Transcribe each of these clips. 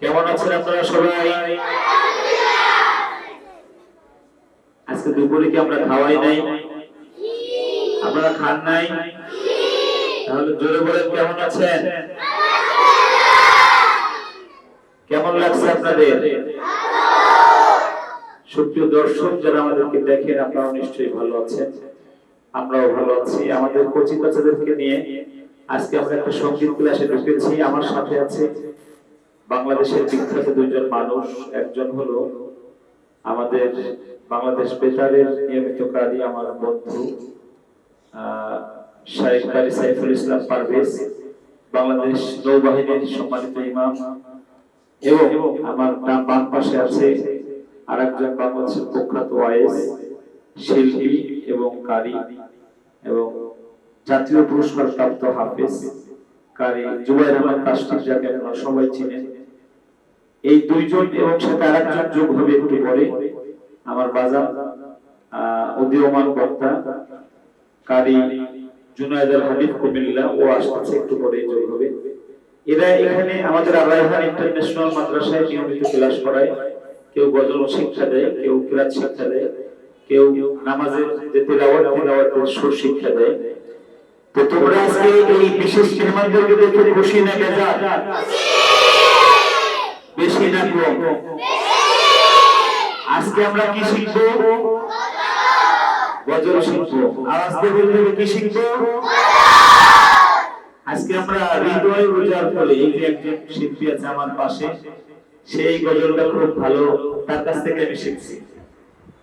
কেমন আজকে দুপুরে কি আমরা খাওয়াই নাই? আপনারা খান নাই? তাহলে জোরে বলেন কেমন আছেন? কেমন লাগছে আপনাদের? সুপ্রিয় দর্শক, যারা আমাদেরকে দেখেন আপনারা নিশ্চয়ই ভালো আছেন। আমরাও ভালো আছি। আমাদের কচি কাচাদেরকে নিয়ে আজকে আমরা একটা সংগীত ক্লাসে ঢুকেছি। আমার সাথে আছে বাংলাদেশের বিখ্যাত দুইজন মানুষ। একজন হলো আমাদের বাংলাদেশ বেতারের নিয়মিত কারি আমার বন্ধু সাইফুল ইসলাম পারভেজ, বাংলাদেশ নৌবাহিনীর সম্মানিত ইমাম এবং আমার ডান বাম পাশে আছে আর একজন বাংলাদেশের প্রখ্যাত ওয়াইস শিল্পী এবং কারি এবং জাতীয় পুরস্কার প্রাপ্ত হাফেজ কারি জুবাইর রহমান কাস্টিক যাকে আপনারা সবাই চিনেন। এই দুইজন এবং সাথে আরেকজন যোগ হবে একটু পরে। আমার বাজার উদীয়মান বক্তা কারি জুনায়দ আল হাবিব কুমিল্লা। ও আসছে একটু পরে যোগ হবে। এরা এখানে আমাদের আরাইহান ইন্টারন্যাশনাল মাদ্রাসায় নিয়মিত ক্লাস করায়। কেউ গজল শিক্ষা দেয়, কেউ কিরাত শিক্ষা দেয়। কেউ নামাজের যে তেলাওয়াত দেয়। তো তোমরা আজকে এই বিশেষ মেহমানদেরকে দেখে খুশি না বেশি না কম। আজকে আমরা কি শিখব? গজল শিখব। দিয়ে বলতে কি শিখব? আজকে আমরা হৃদয় রোজার ফলে এই যে একজন শিল্পী আছে আমার পাশে, সেই গজলটা খুব ভালো, তার কাছ থেকে আমি শিখছি।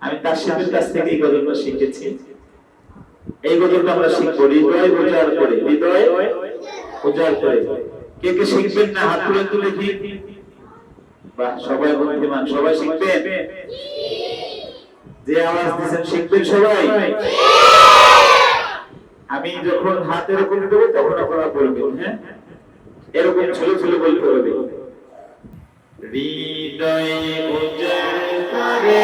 আমি তার শিল্পীর কাছ থেকে এই গজলটা শিখেছি। এই গজলটা আমরা শিখব, হৃদয় রোজার করে, হৃদয় রোজার করে। কে কে শিখবেন না? হাত তুলে তুলে কি সবাই বুদ্ধিমান, সবাই শিখবেন? যে আওয়াজ দিচ্ছেন শিখবেন সবাই? আমি যখন হাত এরকম দেবো, তখন আপনারা বলবেন হ্যাঁ? এরকম ছিল ছিল বলতে হবে। হৃদয়ে উজ্জ্বল করে